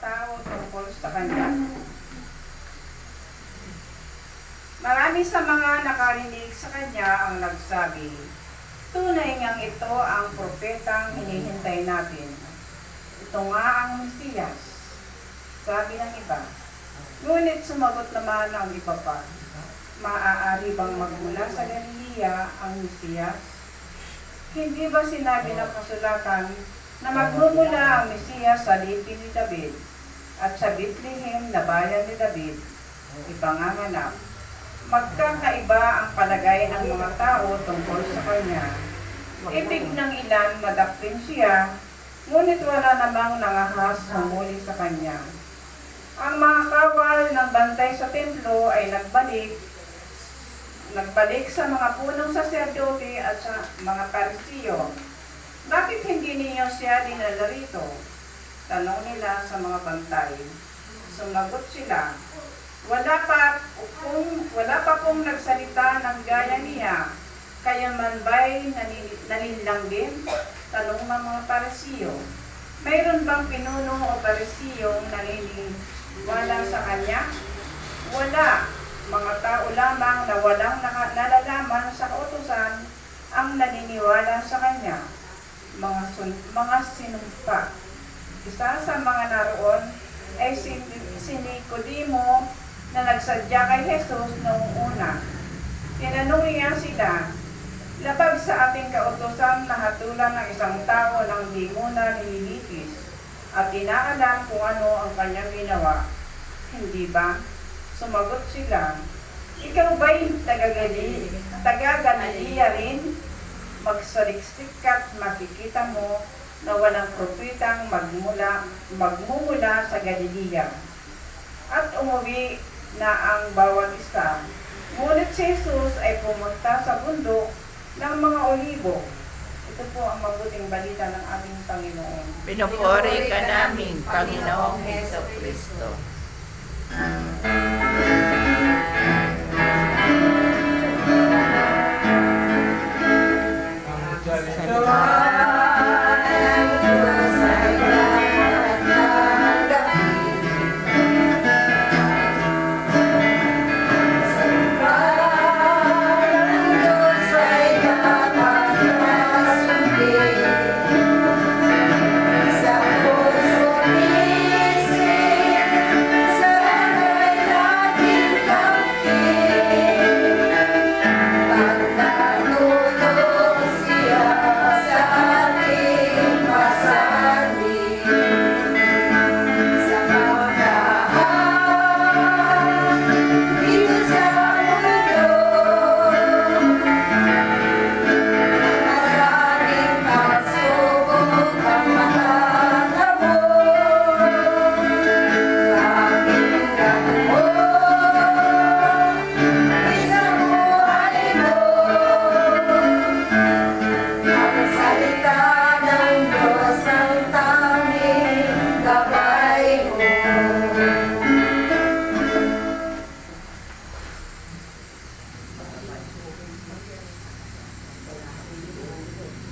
tao tungkol sa kanya. Marami sa mga nakarinig sa kanya ang nagsabi, tunay ngang ito ang propetang hinihintay natin. Ito nga ang Mesiyas. Sabi ng iba. Ngunit sumagot naman ang iba pa. Maaari bang magmula sa Galilea ang Mesiyas? Hindi ba sinabi ng kasulatan na magmumula ang Mesiyas sa lipi ni David at sa Bethlehem na bayan ni David, ipanganganak? Magkakaiba ang palagay ng mga tao tungkol sa kanya. Ibig ng ilan na dakpin siya, ngunit wala namang nangahas humuli sa kanya. Ang mga kawal ng bantay sa templo ay nagbalik nagbalik sa mga punong saserdote at sa mga parisiyo. Bakit hindi ninyo siya dinala rito? Tanong nila sa mga bantay. Sumagot sila, wala pa kung wala pa pong nagsalita ng gaya niya. Kaya man ba'y nanin- naninlanggin? Tanong ng mga parisiyo. Mayroon bang pinuno o parisiyong naniniwala sa kanya? Wala. Mga tao lamang na walang nalalaman sa kautusan ang naniniwala sa kanya. Mga, sun- mga sinumpa. Isa sa mga naroon ay si, si Nicodemo na nagsadya kay Jesus noong una. Tinanong niya sila, Lapag sa ating kautosan na hatulan ng isang tao ng di muna nililitis at inaalam kung ano ang kanyang ginawa. Hindi ba? Sumagot sila, Ikaw ba'y taga-Galilea taga-Galilea rin? Magsaliksik ka't makikita mo na walang propetang magmula, magmumula sa Galilea. At umuwi na ang bawat isa. Ngunit si Jesus ay pumunta sa bundok ng mga olibo. Ito po ang mabuting balita ng ating Panginoon. Pinupuri ka namin, Panginoong Heso Kristo. เวลาที่ดูดู